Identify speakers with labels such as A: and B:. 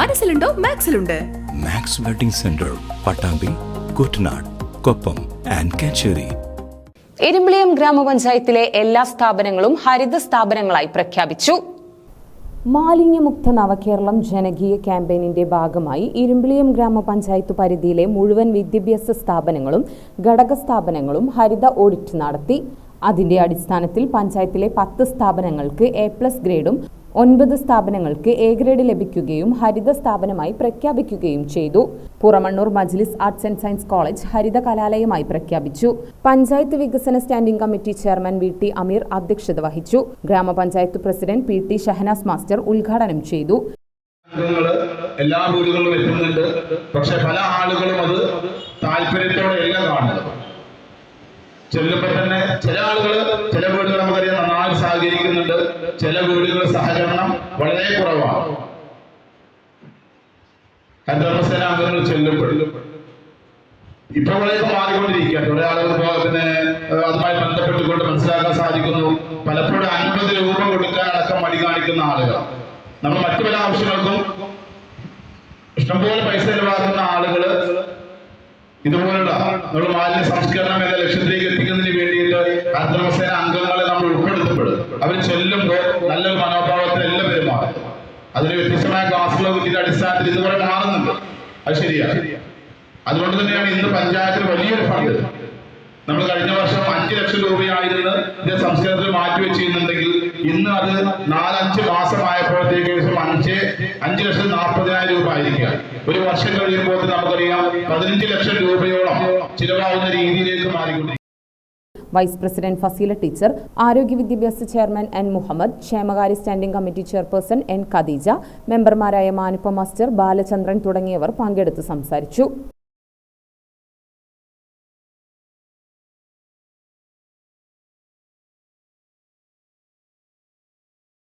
A: മനസ്സിലുണ്ടോ? മാക്സിലുണ്ട്.
B: Max wedding centre Pattambi Kuttanad Koppam and Kacheri.
C: Irimbiliyam ഗ്രാമപഞ്ചായത്തിലെ എല്ലാ സ്ഥാപനങ്ങളും ഹരിത സ്ഥാപനങ്ങളായി പ്രഖ്യാപിച്ചു. മാലിന്യമുക്ത നവകേരളം ജനകീയ ക്യാമ്പയിനിന്റെ ഭാഗമായി ഇരുമ്പിളിയം ഗ്രാമപഞ്ചായത്ത് പരിധിയിലെ മുഴുവൻ വിദ്യാഭ്യാസ സ്ഥാപനങ്ങളും ഘടക സ്ഥാപനങ്ങളും ഹരിത ഓഡിറ്റ് നടത്തി. അതിന്റെ അടിസ്ഥാനത്തിൽ പഞ്ചായത്തിലെ പത്ത് സ്ഥാപനങ്ങൾക്ക് എ പ്ലസ് ഗ്രേഡും ഒൻപത് സ്ഥാപനങ്ങൾക്ക് എ ഗ്രേഡ് ലഭിക്കുകയും ഹരിത സ്ഥാപനമായി പ്രഖ്യാപിക്കുകയും ചെയ്തു. Puramannur Majlis arts and science college ഹരിത കലാലയമായി പ്രഖ്യാപിച്ചു. പഞ്ചായത്ത് വികസന standing committee chairman V T Ameer അധ്യക്ഷത വഹിച്ചു. ഗ്രാമപഞ്ചായത്ത് president P T Shahnaz master ഉദ്ഘാടനം ചെയ്തു.
D: എല്ലാ വീടുകളിലും എത്തുന്നുണ്ട്. പക്ഷെ പല ആളുകളും അത് താല്പര്യത്തോടെയല്ല കാണുന്നത് ചെല്ലുമ്പോൾ തന്നെ ചില ആളുകൾ ചില വീടുകൾ സഹകരിക്കുന്നുണ്ട് ചില വീടുകൾ സഹകരണം വളരെ കുറവാണ്. ഹരിതകർമ്മസേന അംഗങ്ങൾ ഇപ്പൊ വളരെ മാറിക്കൊണ്ടിരിക്കുകയാണ്. കുറെ ആളുകൾ പിന്നെ അതുമായി ബന്ധപ്പെട്ടുകൊണ്ട് മനസ്സിലാക്കാൻ സാധിക്കുന്നു. പലപ്പോഴും അൻപത് രൂപ കൊടുക്കാൻ അടക്കം മടി കാണിക്കുന്ന ആളുകൾ നമ്മൾ മറ്റു പല ആവശ്യങ്ങൾക്കും ഇഷ്ടംപോലെ പൈസ ചെലവാക്കുന്ന ആളുകൾ ഇതുപോലുള്ള നമ്മൾ മാലിന്യ സംസ്കരണം എന്ന ലക്ഷ്യത്തിലേക്ക് എത്തിക്കുന്നതിന് വേണ്ടിയിട്ട് അന്തർവസേന അംഗങ്ങൾ അവർ ചൊല്ലുമ്പോൾ നല്ലൊരു മനോഭാവത്തിൽ എല്ലാം പെരുമാറും അതിന് വ്യത്യസ്തമായ ക്ലാസ്സുകളെ കുറിച്ചിട്ട് അടിസ്ഥാനത്തിൽ ഇതുപോലെ മാറുന്നുണ്ട്. അത് ശരിയാണ് അതുകൊണ്ട് തന്നെയാണ് ഇന്ന് പഞ്ചായത്തിന് വലിയൊരു ഫണ്ട്. നമ്മൾ കഴിഞ്ഞ വർഷം അഞ്ച് ലക്ഷം രൂപയായിരുന്നു ഇത് സംസ്കരണത്തിൽ മാറ്റിവെച്ചിരുന്നുണ്ടെങ്കിൽ ഇന്ന് അത് നാലഞ്ച് മാസമായപ്പോഴത്തേക്ക് ഏകദേശം അഞ്ച് അഞ്ച് ലക്ഷം നാൽപ്പതിനായിരം രൂപ ആയിരിക്കുക ഒരു വർഷം കഴിയുമ്പോൾ നമുക്കറിയാം പതിനഞ്ച് ലക്ഷം രൂപയോളം ചിലവാകുന്ന രീതിയിലേക്ക് മാറിക്കൊണ്ടിരിക്കും
C: വൈസ് പ്രസിഡന്റ് ഫസീല ടീച്ചർ ആരോഗ്യ വിദ്യാഭ്യാസ ചെയർമാൻ എൻ മുഹമ്മദ് ക്ഷേമകാര്യ standing committee chairperson N Khadeeja മെമ്പർമാരായ മാനുപ്പ മാസ്റ്റർ ബാലചന്ദ്രൻ തുടങ്ങിയവർ പങ്കെടുത്ത് സംസാരിച്ചു.